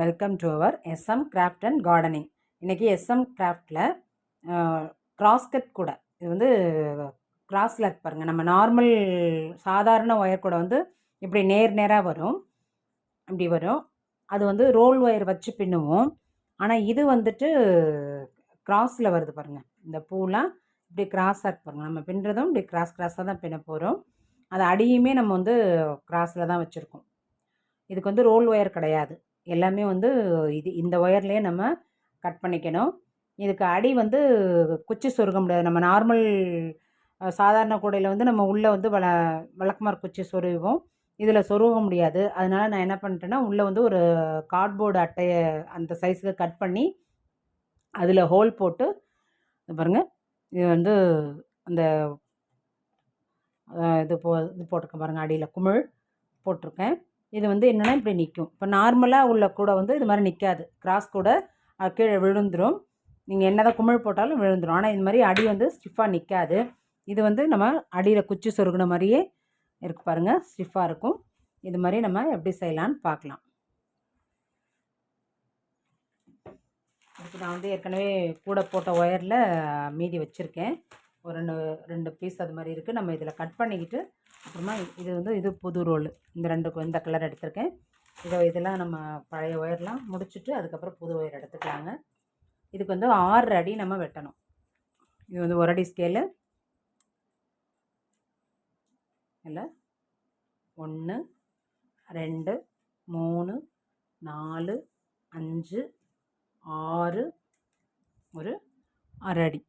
Welcome to our SM craft and gardening இன்றைக்கி SM கிராஃப்டில் crosscut கூட. இது வந்து கிராஸில் பாருங்கள் நம்ம நார்மல் சாதாரண ஒயர் கூட வந்து இப்படி நேர் நேராக வரும். இப்படி வரும். அது வந்து ரோல் ஒயர் வச்சு பின்னுவோம். ஆனால் இது வந்துட்டு கிராஸில் வருது பாருங்கள் இந்த பூலாம் இப்படி கிராஸாக இருப்பாருங்க பாருங்கள் நம்ம பின்னுறதும் இப்படி கிராஸ் கிராஸாக தான் பின்ன போகிறோம் அது அடியுமே நம்ம வந்து கிராஸில் தான் வச்சுருக்கோம். இதுக்கு வந்து ரோல் ஒயர் கிடையாது. எல்லாமே வந்து இது இந்த ஒயர்லேயே நம்ம கட் பண்ணிக்கணும். இதுக்கு அடி வந்து குச்சி சொருக முடியாது. நம்ம நார்மல் சாதாரண கூடையில் வந்து நம்ம உள்ளே வந்து வள விளக்குமார் குச்சி சொருவோம் இதில் சொருக முடியாது. அதனால் நான் என்ன பண்ணிட்டேன்னா உள்ளே வந்து ஒரு கார்ட்போர்டு அட்டையை அந்த சைஸுக்கு கட் பண்ணி அதில் ஹோல் போட்டு பாருங்கள் இது வந்து அந்த இது போ இது போட்டிருக்கேன் பாருங்கள் அடியில் குமிழ் போட்டிருக்கேன். இது வந்து என்னென்னா இப்படி நிற்கும் இப்போ நார்மலாக உள்ள கூட வந்து இது மாதிரி நிற்காது கிராஸ் கூட கீழே விழுந்துரும். நீங்கள் என்னதான் குமிழ் போட்டாலும் விழுந்துடும் ஆனால் இது மாதிரி அடி வந்து ஸ்டிஃபாக நிற்காது இது வந்து நம்ம அடியில் குச்சி சொருகின மாதிரியே இருக்கு பாருங்கள் ஸ்டிஃபாக இருக்கும். இது மாதிரி நம்ம எப்படி செய்யலான்னு பார்க்கலாம். இதுக்கு நான் வந்து ஏற்கனவே கூட போட்ட ஒயரில் மீதி வச்சுருக்கேன். ஒரு ரெண்டு ரெண்டு பீஸ் அது மாதிரி இருக்குது நம்ம இதில் கட் பண்ணிக்கிட்டு அப்புறமா இது வந்து இது புது ரோல் இந்த ரெண்டு இந்த கலர் எடுத்திருக்கேன். இதை இதெல்லாம் நம்ம பழைய ஒயர்லாம் முடிச்சுட்டு அதுக்கப்புறம் புது ஒயர் எடுத்துக்கலாங்க. இதுக்கு வந்து ஆறு அடி நம்ம வெட்டணும். இது வந்து ஒரு அடி ஸ்கேலு இல்லை. ஒன்று ரெண்டு மூணு நாலு அஞ்சு ஆறு ஒரு அரை அடி.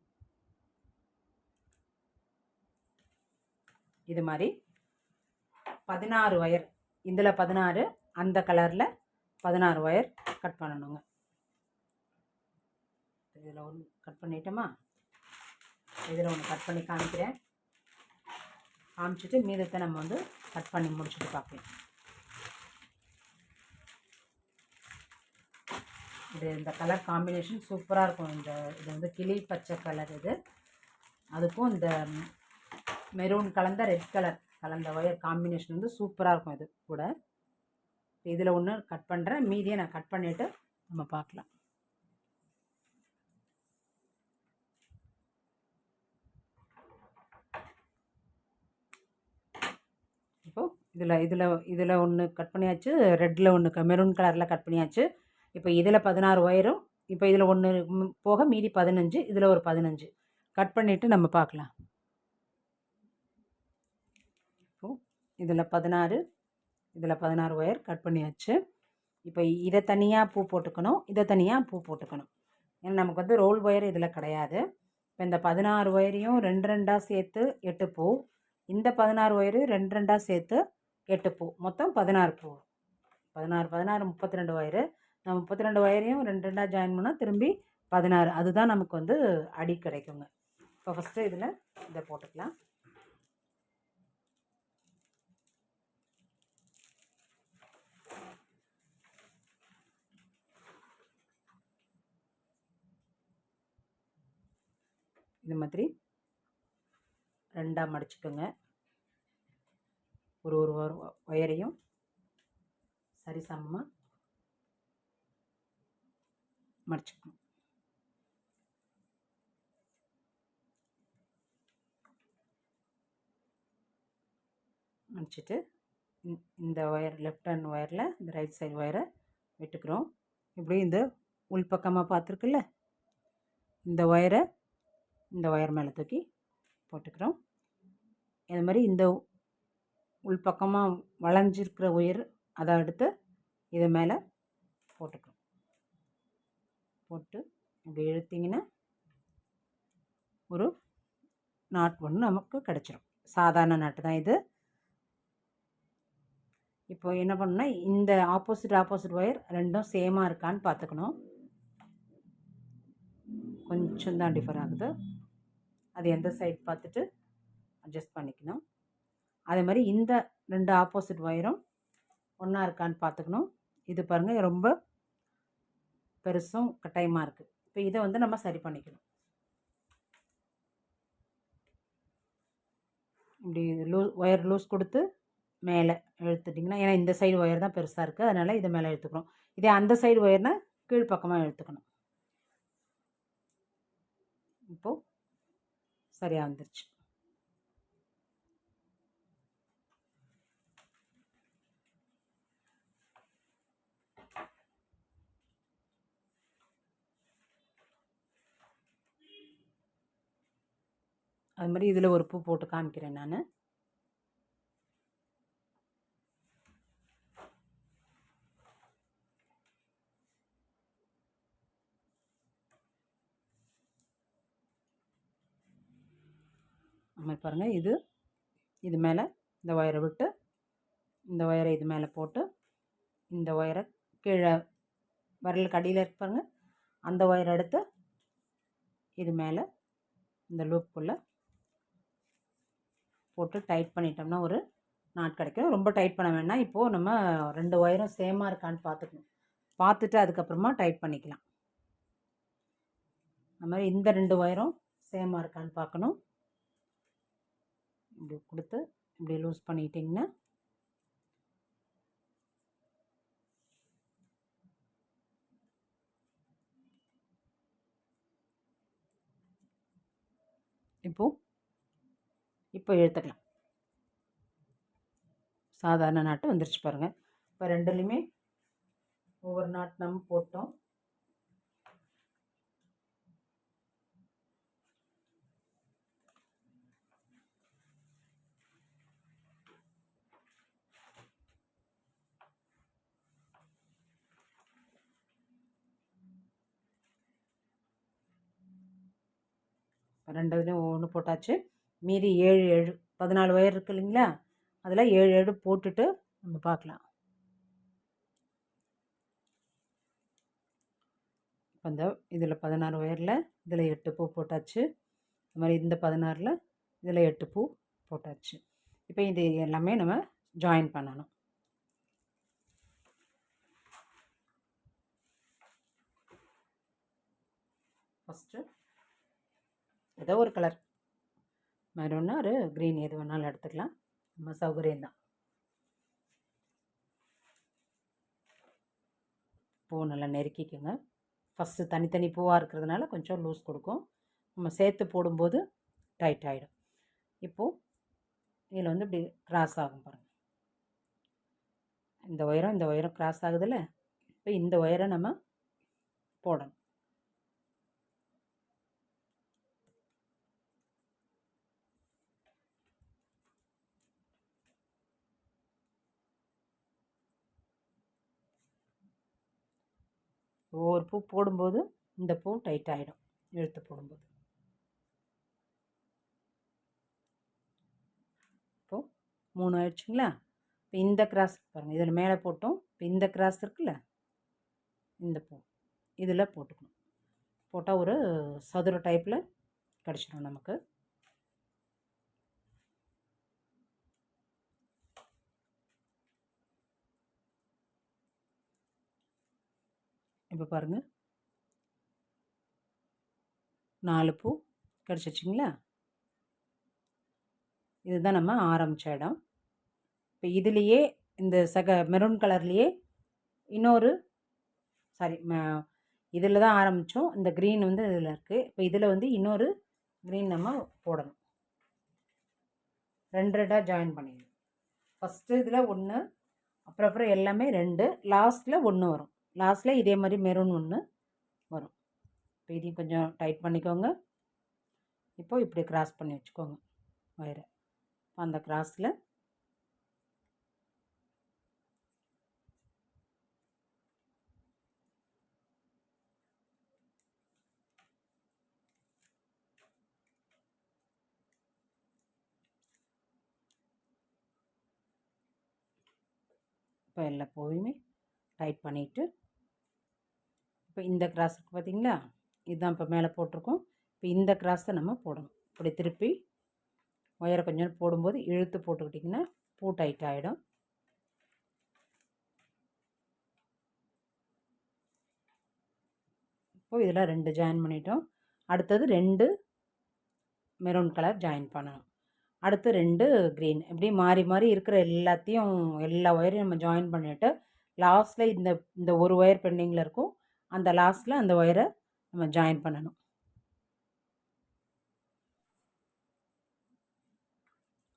இது மாதிரி பதினாறு ஒயர் இதில் பதினாறு அந்த கலரில் பதினாறு ஒயர் கட் பண்ணணுங்க. இதில் ஒன்று கட் பண்ணிட்டோமா? இதில் ஒன்று கட் பண்ணி காமிக்கிறேன். காமிச்சிட்டு மீதத்தை நம்ம வந்து கட் பண்ணி முடிச்சுட்டு பார்ப்போம் இது இந்த கலர் காம்பினேஷன் சூப்பராக இருக்கும். இந்த இது வந்து கிளி பச்சை கலர் இது. அதுக்கும் இந்த மெரூன் கலந்த ரெட் கலர் கலந்த ஒயர் காம்பினேஷன் வந்து சூப்பராக இருக்கும் இது கூட. இதில் ஒன்று கட் பண்ணுறேன் மீதியை நான் கட் பண்ணிவிட்டு நம்ம பார்க்கலாம். இப்போது இதில் இதில் இதில் ஒன்று கட் பண்ணியாச்சு. ரெட்டில் ஒன்று மெரூன் கலரில் கட் பண்ணியாச்சு. இப்போ இதில் பதினாறு ஒயரும் இப்போ இதில் ஒன்று போக மீதி பதினஞ்சு இதில் ஒரு பதினஞ்சு. கட் பண்ணிவிட்டு நம்ம பார்க்கலாம் இப்போது இதில் பதினாறு இதில் பதினாறு ஒயர் கட் பண்ணியாச்சு. இப்போ இதை தனியாக பூ போட்டுக்கணும் இதை தனியாக பூ போட்டுக்கணும். ஏன்னா நமக்கு வந்து ரோல் ஒயர் இதில் கிடையாது. இப்போ இந்த பதினாறு ஒயரையும் ரெண்டு ரெண்டாக சேர்த்து எட்டு பூ இந்த பதினாறு ஒயரு ரெண்டு ரெண்டாக சேர்த்து எட்டு பூ. மொத்தம் பதினாறு பூ. பதினாறு பதினாறு முப்பத்தி ரெண்டு ஒயரு நம்ம முப்பத்தி ரெண்டு ஒயரையும் ரெண்டு ரெண்டாக ஜாயின் பண்ணால் திரும்பி பதினாறு. அதுதான் நமக்கு வந்து அடி கிடைக்குங்க. இப்போ ஃபஸ்ட்டு இதில் இதை போட்டுக்கலாம். இது மாதிரி ரெண்டாக மடிச்சுக்கோங்க. ஒரு ஒரு ஒ- ஒயரையும் சரிசமமாக மடிச்சுக்கணும். மடிச்சிட்டு இந்த- ஒயர் லெஃப்ட் ஹேண்ட் ஒயரில் இந்த ரைட் சைடு ஒயரை விட்டுக்கிறோம். இப்படி இந்த உள்பக்கமாக பார்த்துருக்குல்ல? இந்த ஒயரை இந்த ஒயர் மேலே தூக்கி போட்டுக்கிறோம். இது மாதிரி இந்த உள்பக்கமாக வளைஞ்சிருக்கிற ஒயர் அதை எடுத்து இது மேலே போட்டுக்கிறோம். போட்டு இப்படி இழுத்திங்கன்னா ஒரு நாட் ஒன்று நமக்கு கிடச்சிரும். சாதாரண நாட்டு தான் இது. இப்போ என்ன பண்ணணும்னா இந்த ஆப்போசிட் ஆப்போசிட் ஒயர் ரெண்டும் சேமாக இருக்கான்னு பார்த்துக்கணும். கொஞ்சம் தான் டிஃபர் ஆகுது. அது எந்த சைட் பார்த்துட்டு அட்ஜஸ்ட் பண்ணிக்கணும். அதே மாதிரி இந்த ரெண்டு ஆப்போசிட் ஒயரும் ஒன்றா இருக்கான்னு பார்த்துக்கணும். இது பாருங்கள் ரொம்ப பெருசும் கட்டாயமாக இருக்குது இப்போ இதை வந்து நம்ம சரி பண்ணிக்கணும். இப்படி லூ ஒயர் லூஸ் கொடுத்து மேலே இழுத்துட்டிங்கன்னா ஏன்னா இந்த சைடு ஒயர் தான் பெருசாக இருக்குது அதனால் இதை மேலே இழுத்துக்கணும். இதே அந்த சைடு ஒயர்னால் கீழ்ப்பக்கமாக இழுத்துக்கணும். இப்போது சரியாக வந்துருச்சு. அது மாதிரி இதில் ஒரு பூ போட்டு காமிக்கிறேன் நான். மாதிரி பாருங்கள் இது இது மேலே இந்த ஒயரை விட்டு இந்த ஒயரை இது மேலே போட்டு இந்த ஒயரை கீழே விரலுக்கு அடியில் இருப்பாருங்க அந்த ஒயரை எடுத்து இது மேலே இந்த லூப்புக்குள்ளே போட்டு டைட் பண்ணிட்டோம்னா ஒரு நாட் கிடைக்கும். ரொம்ப டைட் பண்ண வேணாம் இப்போது நம்ம ரெண்டு ஒயரும் சேமாக இருக்கான்னு பார்த்துக்கணும். பார்த்துட்டு அதுக்கப்புறமா டைட் பண்ணிக்கலாம். அது மாதிரி இந்த ரெண்டு ஒயரும் சேமாக இருக்கான்னு பார்க்கணும். இப்படி கொடுத்து இப்படி லூஸ் பண்ணிட்டிங்கன்னா இப்போது இப்போ இழுத்துக்கலாம் சாதாரண நாட்டு வந்துருச்சு பாருங்கள் இப்போ ரெண்டுலேயுமே ஒவ்வொரு நாட்டு நம்ம போட்டோம். ரெண்டு ஒன்று போட்டாச்சு. மீதி ஏழு ஏழு பதினாலு ஒயர் இருக்கு இல்லைங்களா? அதில் ஏழு ஏழு போட்டுட்டு நம்ம பார்க்கலாம். இப்போ இந்த இதில் பதினாறு ஒயரில் இதில் எட்டு பூ போட்டாச்சு. இந்த மாதிரி இந்த பதினாறில் இதில் எட்டு பூ போட்டாச்சு. இப்போ இது எல்லாமே நம்ம ஜாயின் பண்ணணும். ஃபஸ்ட்டு ஏதோ ஒரு கலர் மெரூன்னா ஒரு க்ரீன் எது வேணாலும் எடுத்துக்கலாம். நம்ம சௌகரியந்தான் பூ நல்லா நெருக்கிக்கோங்க. ஃபஸ்ட்டு தனித்தனி பூவாக இருக்கிறதுனால கொஞ்சம் லூஸ் கொடுக்கும். நம்ம சேர்த்து போடும்போது டைட் ஆகிடும் இப்போது இதில் வந்து இப்படி க்ராஸ் ஆகும் பாருங்கள் இந்த ஒயரம் இந்த ஒயரம் க்ராஸ் ஆகுதுல்ல? இப்போ இந்த ஒயரை நம்ம போடணும். ஒவ்வொரு பூ போடும்போது இந்த பூ டைட் ஆகிடும் இழுத்து போடும்போது. இப்போது மூணு ஆயிடுச்சுங்களா? இப்போ இந்த கிராஸ் பாருங்கள் இதில் மேலே போட்டோம் இப்போ இந்த கிராஸ் இருக்குல்ல இந்த பூ இதில் போட்டுக்கணும். போட்டால் ஒரு சதுர டைப்பில் கிடச்சிடும் நமக்கு. இப்போ பாருங்கள் நாலு பூ கிடச்சிச்சிங்களா இதுதான் நம்ம ஆரம்பித்த இடம். இப்போ இதுலேயே இந்த சக மெரூன் கலர்லேயே இன்னொரு சாரி இதில் தான் ஆரம்பித்தோம் இந்த க்ரீன் வந்து இதில் இருக்குது இப்போ இதில் வந்து இன்னொரு க்ரீன் நம்ம போடணும். ரெண்டு ரெண்டாக ஜாயின் பண்ணிடணும். ஃபஸ்ட்டு இதில் ஒன்று அப்புறம் அப்புறம் எல்லாமே ரெண்டு லாஸ்ட்டில் ஒன்று வரும். லாஸ்ட்டில் இதே மாதிரி மெரூன் ஒன்று வரும். இப்போ இதையும் கொஞ்சம் டைட் பண்ணிக்கோங்க. இப்போ இப்படி கிராஸ் பண்ணி வச்சுக்கோங்க வயரை அந்த கிராஸில் இப்போ எல்லா பூவையுமே டைட் பண்ணிவிட்டு இப்போ இந்த கிராஸ் இருக்குது பார்த்தீங்களா? இதுதான் இப்போ மேலே போட்டிருக்கோம். இப்போ இந்த கிராஸை நம்ம போடணும். இப்படி திருப்பி ஒயரை கொஞ்சம் போடும்போது இழுத்து போட்டுக்கிட்டிங்கன்னா பூ டைட் ஆகிடும் இப்போ இதில் ரெண்டு ஜாயின் பண்ணிட்டோம். அடுத்தது ரெண்டு மெரூன் கலர் ஜாயின் பண்ணணும். அடுத்து ரெண்டு க்ரீன். இப்படி மாறி மாறி இருக்கிற எல்லாத்தையும் எல்லா ஒயரையும் நம்ம ஜாயின் பண்ணிவிட்டு லாஸ்ட்டில் இந்த இந்த ஒரு ஒயர் பெண்டிங்கில் இருக்கும். அந்த லாஸ்ட்டில் அந்த ஒயரை நம்ம ஜாயின் பண்ணணும்.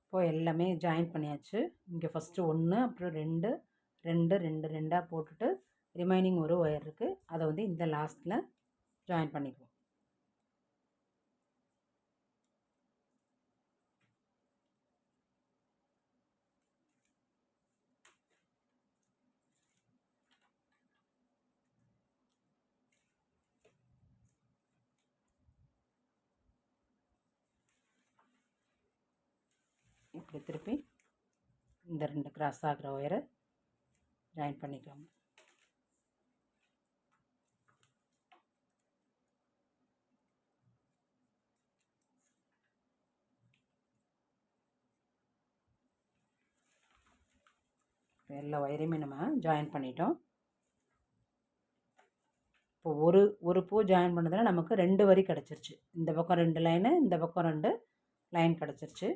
இப்போது எல்லாமே ஜாயின் பண்ணியாச்சு. இங்கே ஃபஸ்ட்டு ஒன்று அப்புறம் ரெண்டு ரெண்டு ரெண்டு ரெண்டாக போட்டுட்டு ரிமைனிங் ஒரு ஒயர் இருக்குது அதை வந்து இந்த லாஸ்ட்டில் ஜாயின் பண்ணிக்குவோம். இப்படி திருப்பி இந்த ரெண்டு கிராஸ் ஆகிற ஒயரை ஜாயின் பண்ணிக்கோங்க. எல்லா ஒயரையுமே நம்ம ஜாயின் பண்ணிட்டோம். இப்போ ஒரு ஒரு பூ ஜாயின் பண்ணதில் நமக்கு ரெண்டு வரி கிடச்சிருச்சு. இந்த பக்கம் ரெண்டு லைனு இந்த பக்கம் ரெண்டு லைன் கிடச்சிருச்சு.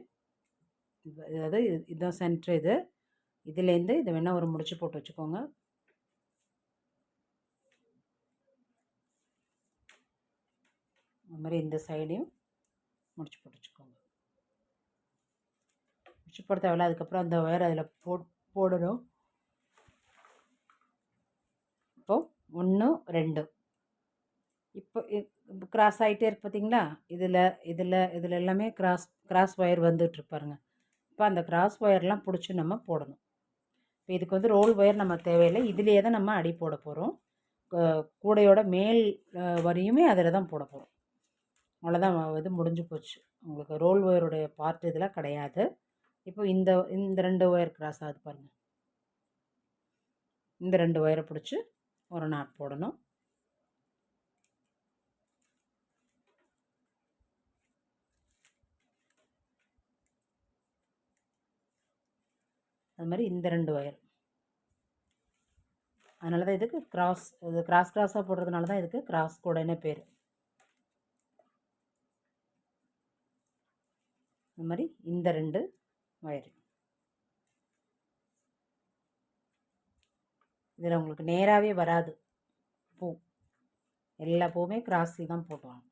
அதாவது இதுதான் சென்ட்ரு இது. இதுலேருந்து இதை வேணால் ஒரு முடிச்சு போட்டு வச்சுக்கோங்க. அது மாதிரி இந்த சைடையும் முடிச்சு போட்டு வச்சுக்கோங்க. முடிச்சு போட தேவையில்ல. அதுக்கப்புறம் அந்த ஒயர் அதில் போ போடணும். இப்போது ஒன்று ரெண்டு. இப்போ கிராஸ் ஆகிட்டே இருக்கு பார்த்தீங்களா இதில் இதில் இதில் எல்லாமே கிராஸ் கிராஸ் ஒயர் வந்துட்டுருப்பாருங்க இப்போ அந்த கிராஸ் ஒயர்லாம் பிடிச்சி நம்ம போடணும். இப்போ இதுக்கு வந்து ரோல் ஒயர் நம்ம தேவையில்லை. இதுலேயே தான் நம்ம அடி போட போகிறோம் கூடையோட மேல் வரியுமே அதில் தான் போட போகிறோம் அவ்வளோதான் இது முடிஞ்சு போச்சு. உங்களுக்கு ரோல் ஒயருடைய பார்ட் இதெல்லாம் கிடையாது. இப்போ இந்த இந்த ரெண்டு ஒயர் கிராஸ் ஆகுது பாருங்கள் இந்த ரெண்டு ஒயரை பிடிச்சி ஒரு நாட் போடணும். அது மாதிரி இந்த ரெண்டு ஒயர் அதனால தான் இதுக்கு கிராஸ் இது கிராஸ் கிராஸாக போடுறதுனால தான் இதுக்கு கிராஸ் கூடன்னு பேர். அது மாதிரி இந்த ரெண்டு ஒயர் இதில் உங்களுக்கு நேராகவே வராது. பூ. எல்லா பூவுமே கிராஸில் தான் போட்டுவாங்க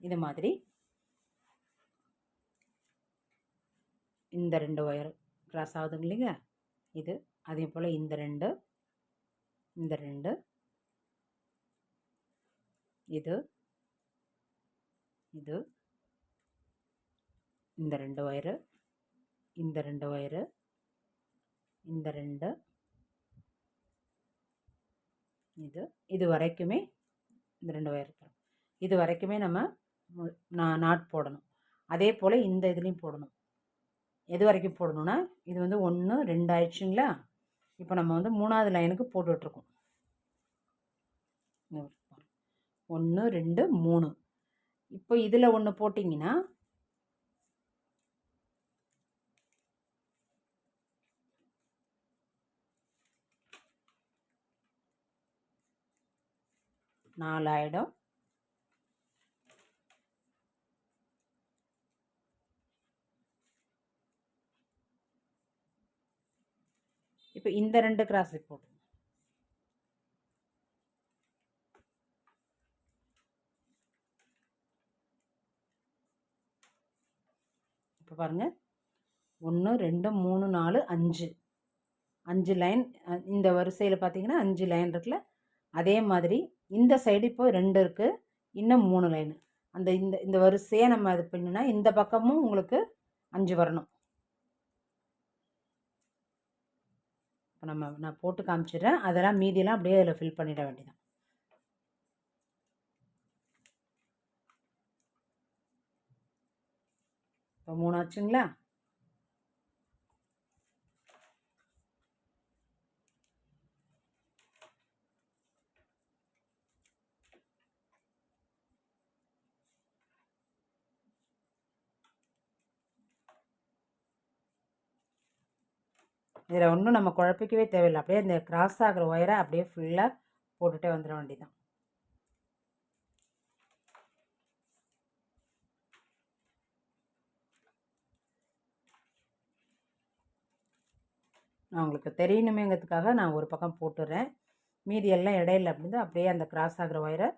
இது மாதிரி இந்த ரெண்டு ஒயர் க்ராஸ் ஆகுதுங்க இல்லைங்க? இது அதே போல் இந்த ரெண்டு இந்த ரெண்டு இது இது இந்த ரெண்டு ஒயரு இந்த ரெண்டு ஒயரு இந்த ரெண்டு இது இது வரைக்குமே இந்த ரெண்டு ஒயர் இது வரைக்குமே நம்ம நான் நாட் போடணும். அதே போல் இந்த இதுலேயும் போடணும். எது வரைக்கும் போடணும்னா இது வந்து ஒன்று ரெண்டு ஆயிடுச்சுங்களா? இப்போ நம்ம வந்து மூணாவது லைனுக்கு போட்டுட்ருக்கோம். ஒன்று ரெண்டு மூணு. இப்போ இதில் ஒன்று போட்டிங்கன்னா நாலாயிடும். இப்போ இந்த ரெண்டு கிராஸ் போட்டு இப்போ பாருங்கள் ஒன்று ரெண்டு மூணு நாலு அஞ்சு. அஞ்சு லைன் இந்த வரிசையில் பார்த்தீங்கன்னா அஞ்சு லைன் இருக்குல்ல? அதே மாதிரி இந்த சைடு இப்போ ரெண்டு இருக்குது இன்னும் மூணு லைனு அந்த இந்த இந்த வரிசையை நம்ம இது பண்ணுன்னா இந்த பக்கமும் உங்களுக்கு அஞ்சு வரணும். இப்போ நம்ம நான் போட்டு காமிச்சிடுறேன். அதெல்லாம் மீதியெல்லாம் அப்படியே அதில் ஃபில் பண்ணிட வேண்டியதான் இப்போ மூணு ஆச்சுங்களா இதில் ஒன்றும் நம்ம குழப்பிக்கவே தேவையில்லை. அப்படியே இந்த கிராஸ் ஆகிற ஒயரை அப்படியே ஃபுல்லாக போட்டுகிட்டே வந்துட வேண்டியதான் நான் உங்களுக்கு தெரியணுமேங்கிறதுக்காக நான் ஒரு பக்கம் போட்டுடுறேன் மீதி எல்லாம் இடையில அப்படி அப்படியே அந்த கிராஸ் ஆகிற ஒயரை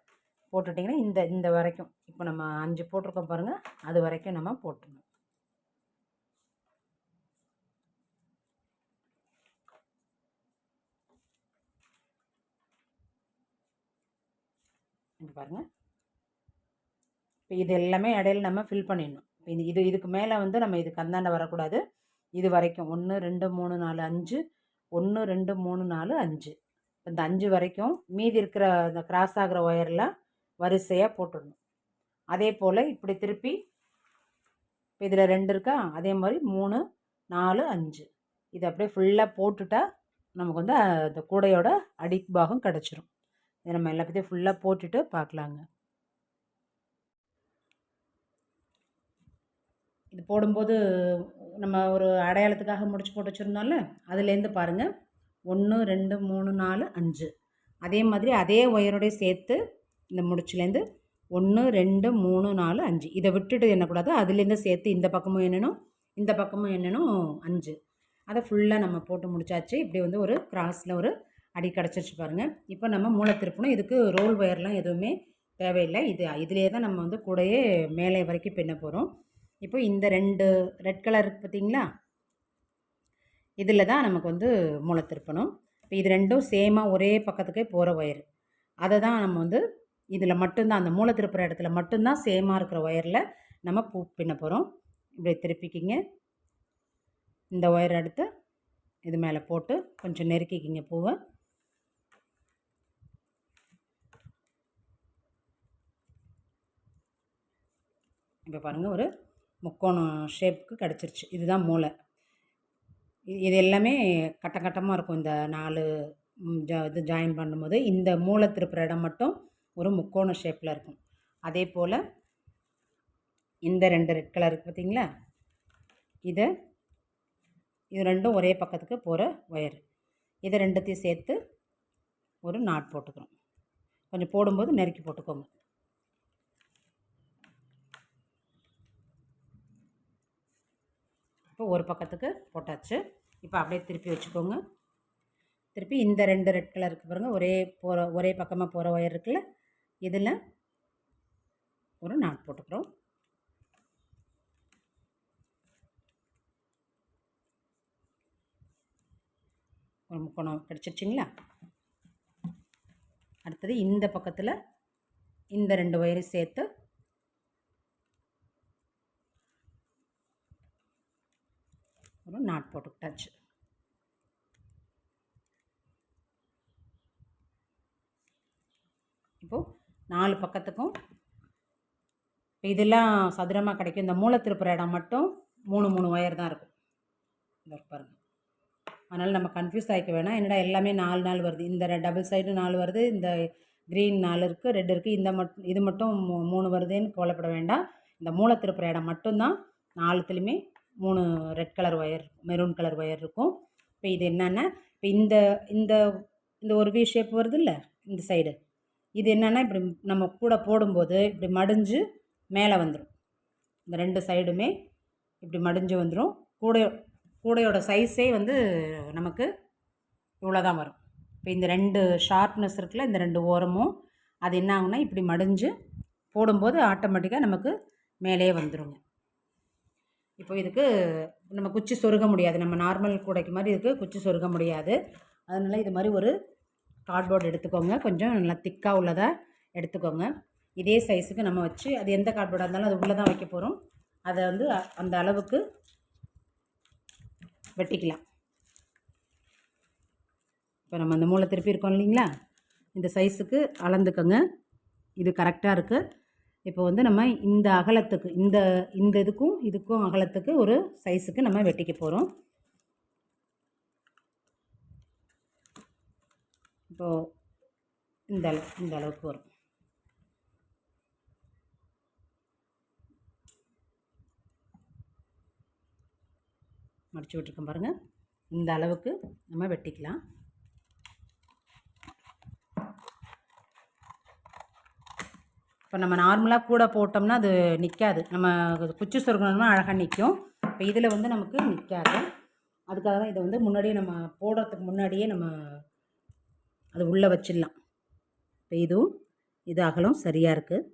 போட்டுட்டிங்கன்னா இந்த இந்த வரைக்கும். இப்போ நம்ம அஞ்சு போட்டிருக்கோம் பாருங்கள் அது வரைக்கும் நம்ம போட்டுடணும். இங்கே பாருங்கள் இப்போ இது எல்லாமே இடையில நம்ம ஃபில் பண்ணிடணும். இப்போ இது இது இதுக்கு மேலே வந்து நம்ம இதுக்கு அந்தாண்ட வரக்கூடாது. இது வரைக்கும் ஒன்று ரெண்டு மூணு நாலு அஞ்சு. ஒன்று ரெண்டு மூணு நாலு அஞ்சு. இந்த அஞ்சு வரைக்கும் மீதி இருக்கிற அந்த கிராஸ் ஆகிற ஒயரில் வரிசையாக போட்டுடணும். அதே போல் இப்படி திருப்பி இப்போ இதில் ரெண்டு இருக்கா? அதே மாதிரி மூணு நாலு அஞ்சு. இது அப்படியே ஃபுல்லாக போட்டுட்டா நமக்கு வந்து அந்த கூடையோட அடிப்பாகம் கிடச்சிரும். இதை நம்ம எல்லாத்தையும் ஃபுல்லாக போட்டுட்டு பார்க்கலாங்க இது போடும்போது நம்ம ஒரு அடையாளத்துக்காக முடிச்சு போட்டு வச்சுருந்தோம்ல அதுலேருந்து பாருங்கள் ஒன்று ரெண்டு மூணு நாலு அஞ்சு. அதே மாதிரி அதே ஒயரோடய சேர்த்து இந்த முடிச்சுலேருந்து ஒன்று ரெண்டு மூணு நாலு அஞ்சு. இதை விட்டுட்டு என்னக்கூடாது அதுலேருந்து சேர்த்து இந்த பக்கமும் என்னணும் இந்த பக்கமும் என்னணும் அஞ்சு. அதை ஃபுல்லாக நம்ம போட்டு முடிச்சாச்சு. இப்படி வந்து ஒரு கிராஸில் ஒரு அடி கிடச்சிருச்சு பாருங்கள் இப்போ நம்ம மூளை திருப்பணும். இதுக்கு ரோல் ஒயர்லாம் எதுவுமே தேவையில்லை. இது இதிலே தான் நம்ம வந்து கூடையே மேலே வரைக்கும் பின்ன போகிறோம் இப்போ இந்த ரெண்டு ரெட் கலர் பார்த்திங்களா? பார்த்தீங்களா இதில் தான் நமக்கு வந்து மூளை திருப்பணும். இப்போ இது ரெண்டும் சேமாக ஒரே பக்கத்துக்கே போகிற ஒயர். அதை தான் நம்ம வந்து இதில் மட்டும்தான் அந்த மூளை திருப்புற இடத்துல மட்டும்தான் சேமாக இருக்கிற ஒயரில் நம்ம பூ பின்ன போகிறோம் இப்படி திருப்பிக்கிங்க. இந்த ஒயர் எடுத்து இது மேலே போட்டு கொஞ்சம் நெருக்கிக்கிங்க பூவை. இப்போ பாருங்கள் ஒரு முக்கோணம் ஷேப்புக்கு கிடச்சிருச்சு. இதுதான் மூளை. இது எல்லாமே கட்டம் கட்டமாக இருக்கும். இந்த நாலு ஜா இது ஜாயின் பண்ணும்போது இந்த மூளை திருப்புற இடம் மட்டும் ஒரு முக்கோண ஷேப்பில் இருக்கும். அதே போல் இந்த ரெண்டு ரெட் கலர் இருக்குது பார்த்தீங்களா இதை இது ரெண்டும் ஒரே பக்கத்துக்கு போகிற ஒயர் இதை ரெண்டுத்தையும் சேர்த்து ஒரு நாட் போட்டுக்கிறோம். கொஞ்சம் போடும்போது நெருக்கி போட்டுக்கோங்க. இப்போ ஒரு பக்கத்துக்கு போட்டாச்சு. இப்போ அப்படியே திருப்பி வச்சுக்கோங்க. திருப்பி இந்த ரெண்டு ரெட் கலர் இருக்குது பாருங்கள் ஒரே போகிற ஒரே பக்கமாக போகிற ஒயர் இருக்குல்ல? இதில் ஒரு நாட் போட்டுக்கிறோம். ஒரு முக்கோணம் கிடச்சிருச்சிங்களா? அடுத்தது இந்த பக்கத்தில் இந்த ரெண்டு ஒயரும் சேர்த்து அப்புறம் நாட் போட்டுக்கிட்டாச்சு. இப்போது நாலு பக்கத்துக்கும் இப்போ இதெல்லாம் சதுரமாக கிடைக்கும். இந்த மூளை திருப்புற இடம் மட்டும் மூணு மூணு ஒயர் தான் இருக்கும். இந்த பாருங்கள் அதனால் நம்ம கன்ஃபியூஸ் ஆகிக்க வேணாம். என்னடா எல்லாமே நாலு நாள் வருது. இந்த டபுள் சைடு நாலு வருது. இந்த க்ரீன் நாலு இருக்குது ரெட் இருக்குது இந்த மட்டும் இது மட்டும் மூணு வருதுன்னு கவலைப்பட வேண்டாம். இந்த மூளை திருப்புற இடம் மட்டும்தான் நாலுத்துலேயுமே மூணு red colour wire maroon colour wire இருக்கும். இப்போ இது என்னென்னா இப்போ இந்த இந்த இந்த ஒரு வி ஷேப் வருது இல்லை இந்த சைடு இது என்னென்னா இப்படி நம்ம கூட போடும்போது இப்படி மடிஞ்சு மேலே வந்துடும் இந்த ரெண்டு சைடுமே இப்படி மடிஞ்சு வந்துடும் கூடையோ கூடையோட சைஸே வந்து நமக்கு இவ்வளோ தான் வரும். இப்போ இந்த ரெண்டு ஷார்ப்னஸ் இருக்குல்ல இந்த ரெண்டு ஓரமும் அது என்ன ஆகுனா இப்படி மடிஞ்சு போடும்போது ஆட்டோமேட்டிக்காக நமக்கு மேலே வந்துடுங்க இப்போ இதுக்கு நம்ம குச்சி சொருக முடியாது. நம்ம நார்மல் கூடைக்கு மாதிரி இதுக்கு குச்சி சொருக முடியாது. அதனால் இது மாதிரி ஒரு கார்ட்போர்டு எடுத்துக்கோங்க. கொஞ்சம் நல்லா திக்காக உள்ளதாக எடுத்துக்கோங்க. இதே சைஸுக்கு நம்ம வச்சு அது எந்த கார்ட்போர்டாக இருந்தாலும் அது உள்ளே தான் வைக்க போகிறோம் அதை வந்து அந்த அளவுக்கு வெட்டிக்கலாம். இப்போ நம்ம அந்த மூளை திருப்பி இருக்கோம் இல்லைங்களா? இந்த சைஸுக்கு அளந்துக்கோங்க. இது கரெக்டாக இருக்குது இப்போ வந்து நம்ம இந்த அகலத்துக்கு இந்த இந்த இதுக்கும் இதுக்கும் அகலத்துக்கு ஒரு சைஸுக்கு நம்ம வெட்டிக்க போகிறோம் இப்போது இந்த அளவு இந்த அளவுக்கு வரும். மடித்து விட்டுருக்கோம் பாருங்கள் இந்த அளவுக்கு நம்ம வெட்டிக்கலாம். இப்போ நம்ம நார்மலாக கூட போட்டோம்னா அது நிற்காது நம்ம குச்சி சொருகணும்னா அழகாக நிற்கும் இப்போ இதில் வந்து நமக்கு நிற்காது அதுக்காக தான் இதை வந்து முன்னாடியே நம்ம போடுறதுக்கு முன்னாடியே நம்ம அது உள்ளே வச்சிடலாம். இப்போ இதுவும் இது சரியாக இருக்குது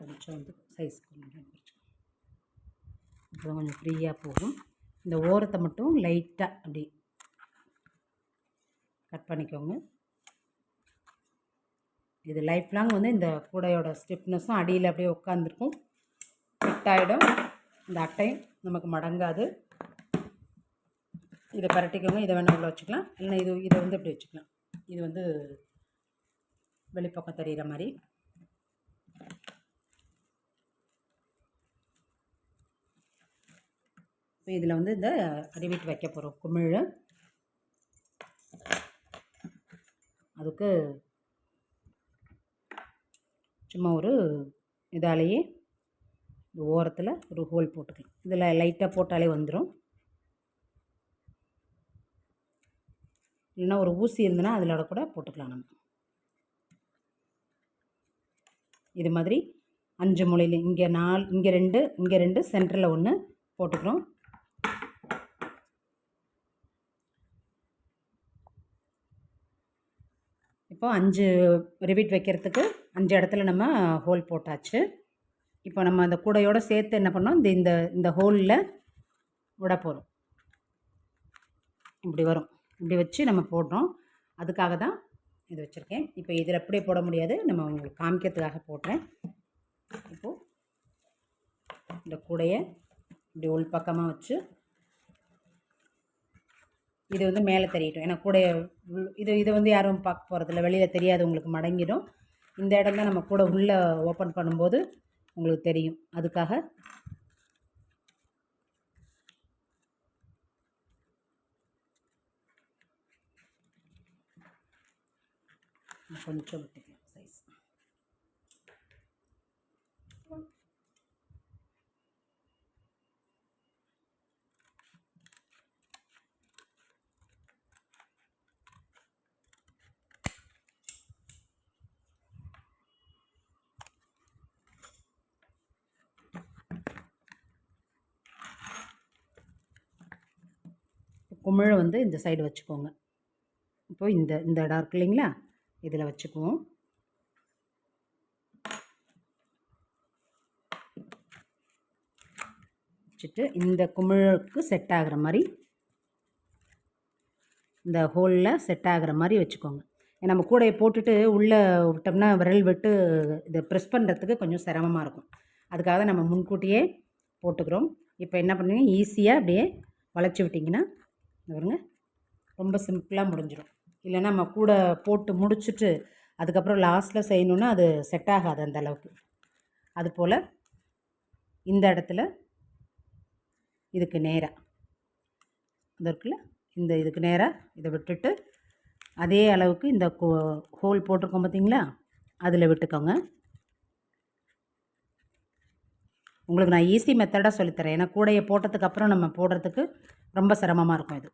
கொஞ்சம் வந்து சைஸ் கொஞ்சம் அப்புறம் கொஞ்சம் ஃப்ரீயாக போகும். இந்த ஓரத்தை மட்டும் லைட்டாக அப்படி கட் பண்ணிக்கோங்க. இது லைஃப் லாங் வந்து இந்த கூடையோட ஸ்டிப்னஸும் அடியில் அப்படியே உட்காந்துருக்கும் ஃபிட் ஆகிடும் இந்த அட்டையும் நமக்கு மடங்காது. இதை பரட்டிக்கோங்க. இதை வேணால் உள்ள வச்சுக்கலாம். இல்லைன்னா இது இதை வந்து இப்படி வச்சுக்கலாம். இது வந்து வெளிப்பக்கம் தெரிகிற மாதிரி. இப்போ இதில் வந்து இந்த அடிவீட்டு வைக்க போகிறோம் குமிழ். அதுக்கு சும்மா ஒரு இதாலேயே இந்த ஓரத்தில் ஒரு ஹோல் போட்டுக்கலாம். இதில் லைட்டாக போட்டாலே வந்துடும் இல்லைன்னா ஒரு ஊசி இருந்ததுன்னா அதிலோட கூட போட்டுக்கலாம் நம்ம. இது மாதிரி அஞ்சு முளையில் இங்கே நாலு இங்கே ரெண்டு இங்கே ரெண்டு சென்டரில் ஒன்று போட்டுக்கிறோம். இப்போ அஞ்சு ரிவிட் வைக்கிறதுக்கு அஞ்சு இடத்துல நம்ம ஹோல் போட்டாச்சு. இப்போ நம்ம அந்த கூடையோடு சேர்த்து என்ன பண்ணோம்? இந்த இந்த இந்த ஹோலில் விட போகிறோம் இப்படி வரும். இப்படி வச்சு நம்ம போடுறோம். அதுக்காக தான் இது வச்சுருக்கேன். இப்போ இதில் அப்படியே போட முடியாது. நம்ம உங்களுக்கு காமிக்கிறதுக்காக போடுறேன். இப்போது இந்த கூடையை இப்படி உள் பக்கமாக வச்சு இது வந்து மேலே தெரியட்டும். ஏன்னா கூட இது இதை வந்து யாரும் பார்க்க போகிறதில்ல வெளியில் தெரியாது உங்களுக்கு மடங்கிடும். இந்த இடம் தான் நம்ம கூட உள்ளே ஓப்பன் பண்ணும்போது உங்களுக்கு தெரியும். அதுக்காக கொஞ்சம் விட்டுக்கலாம் சைஸ் குமிழை வந்து இந்த சைடு வச்சுக்கோங்க. இப்போ இந்த இந்த இடம் இருக்கு இல்லைங்களா? இதில் வச்சுக்குவோம். வச்சுட்டு இந்த குமிழுக்கு செட் ஆகிற மாதிரி இந்த ஹோலில் செட் ஆகிற மாதிரி வச்சுக்கோங்க. நம்ம கூடையை போட்டுட்டு உள்ளே விட்டோம்னா விரல் விட்டு இதை ப்ரெஸ் பண்ணுறதுக்கு கொஞ்சம் சிரமமாக இருக்கும். அதுக்காக நம்ம முன்கூட்டியே போட்டுக்கிறோம். இப்போ என்ன பண்ணுங்க ஈஸியாக அப்படியே வளைச்சி விட்டிங்கன்னா பாருங்க. ரொம்ப சிம்பிளாக முடிஞ்சிடும். இல்லைன்னா நம்ம கூட போட்டு முடிச்சுட்டு அதுக்கப்புறம் லாஸ்ட்டில் செய்யணுன்னா அது செட் ஆகாது அந்த அளவுக்கு. அதுபோல் இந்த இடத்துல இதுக்கு நேராக இது இருக்குல்ல? இந்த இதுக்கு நேராக இதை விட்டுட்டு அதே அளவுக்கு இந்த ஹோல் போட்டிருக்கோம் பார்த்தீங்களா அதில் விட்டுக்கோங்க. உங்களுக்கு நான் ஈஸி மெத்தடாக சொல்லித்தரேன். ஏன்னா கூடையை போட்டதுக்கப்புறம் நம்ம போடுறதுக்கு ரொம்ப சிரமமாக இருக்கும் இது.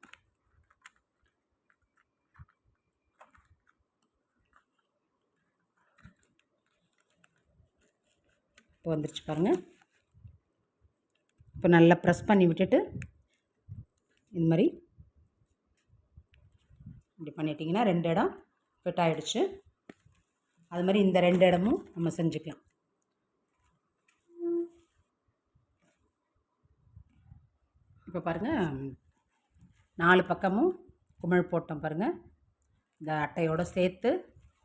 இப்போ வந்துருச்சு பாருங்கள் இப்போ நல்லா ப்ரெஸ் பண்ணி விட்டுட்டு இது மாதிரி இப்படி பண்ணிட்டிங்கன்னா ரெண்டு இடம் ஃபிட் ஆகிடுச்சு அது மாதிரி இந்த ரெண்டு இடமும் நம்ம செஞ்சுக்கலாம். இப்போ பாருங்கள் நாலு பக்கமும் குமிழ் போட்டோம் பாருங்கள் இந்த அட்டையோடு சேர்த்து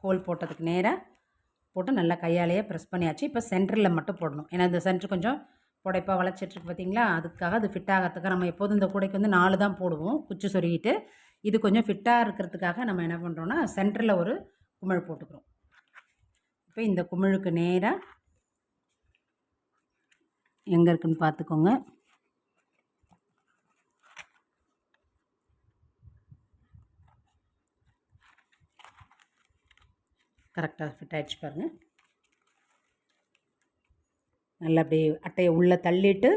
ஹோல் போட்டதுக்கு நேராக போட்டு நல்லா கையாலேயே ப்ரெஸ் பண்ணியாச்சு. இப்போ சென்டரில் மட்டும் போடணும். ஏன்னா இந்த சென்டர் கொஞ்சம் புடைப்பாக வளைச்சிட்ருக்கு பார்த்தீங்களா அதுக்காக அது ஃபிட் ஆகிறதுக்காக நம்ம எப்போதும் இந்த கூடைக்கு வந்து நாலு தான் போடுவோம். குச்சி சொருகிட்டு இது கொஞ்சம் ஃபிட்டாக இருக்கிறதுக்காக நம்ம என்ன பண்ணுறோன்னா சென்டரில் ஒரு குமிழ் போட்டுக்கிறோம். இப்போ இந்த குமிழுக்கு நேராக எங்கே இருக்குன்னு பார்த்துக்கோங்க கரெக்டாக ஃபிட் ஆகிடுச்சு பாருங்கள் நல்லா அப்படியே அட்டையை உள்ளே தள்ளிட்டு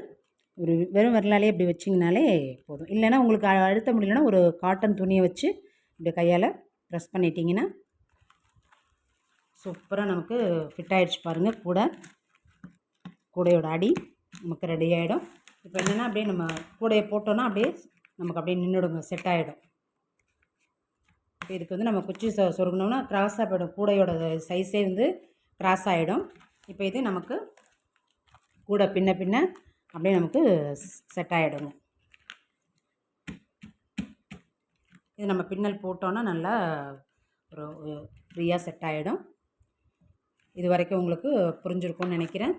ஒரு வெறும் விரலாலே இப்படி வச்சிங்கனாலே போதும். இல்லைன்னா உங்களுக்கு அழுத்த முடியலன்னா ஒரு காட்டன் துணியை வச்சு இப்படி கையால் ப்ரெஸ் பண்ணிட்டீங்கன்னா சூப்பராக நமக்கு ஃபிட் ஆகிடுச்சு பாருங்கள் கூடை. கூடையோட அடி நமக்கு ரெடி ஆகிடும் இப்போ என்னென்னா அப்படியே நம்ம கூடையை போட்டோன்னா அப்படியே நமக்கு அப்படியே நின்றுடுங்க செட் ஆகிடும் இப்போ இதுக்கு வந்து நம்ம குச்சி சொ சொருகணும்னா கிராஸ் போயிடும் கூடையோட சைஸே வந்து கிராஸ் ஆகிடும் இப்போ இது நமக்கு கூடை பின்ன பின்ன அப்படியே நமக்கு செட் ஆகிடுங்க இது நம்ம பின்னல் போட்டோன்னா நல்லா ஒரு ஃப்ரீயாக செட் ஆகிடும் இது வரைக்கும் உங்களுக்கு புரிஞ்சிருக்கும்னு நினைக்கிறேன்.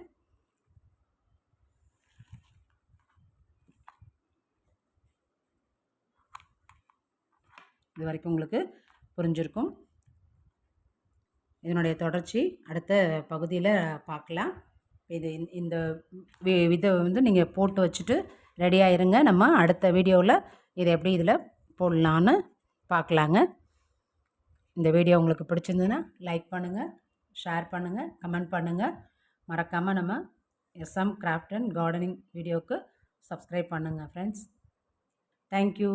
இது வரைக்கும் உங்களுக்கு புரிஞ்சிருக்கும். இதனுடைய தொடர்ச்சி அடுத்த பகுதியில் பார்க்கலாம். இது இந்த- இந்த வி- இதை வந்து நீங்கள் போட்டு வச்சுட்டு ரெடியாக இருங்க. நம்ம அடுத்த வீடியோவில் இதை எப்படி இதில் போடலான்னு பார்க்கலாங்க. இந்த வீடியோ உங்களுக்கு பிடிச்சிருந்ததுன்னா லைக் பண்ணுங்கள் ஷேர் பண்ணுங்கள் கமெண்ட் பண்ணுங்கள் மறக்காமல் நம்ம எஸ்எம் கிராஃப்ட் அண்ட் கார்டனிங் வீடியோவுக்கு சப்ஸ்கிரைப் பண்ணுங்கள் ஃப்ரெண்ட்ஸ் தேங்க்யூ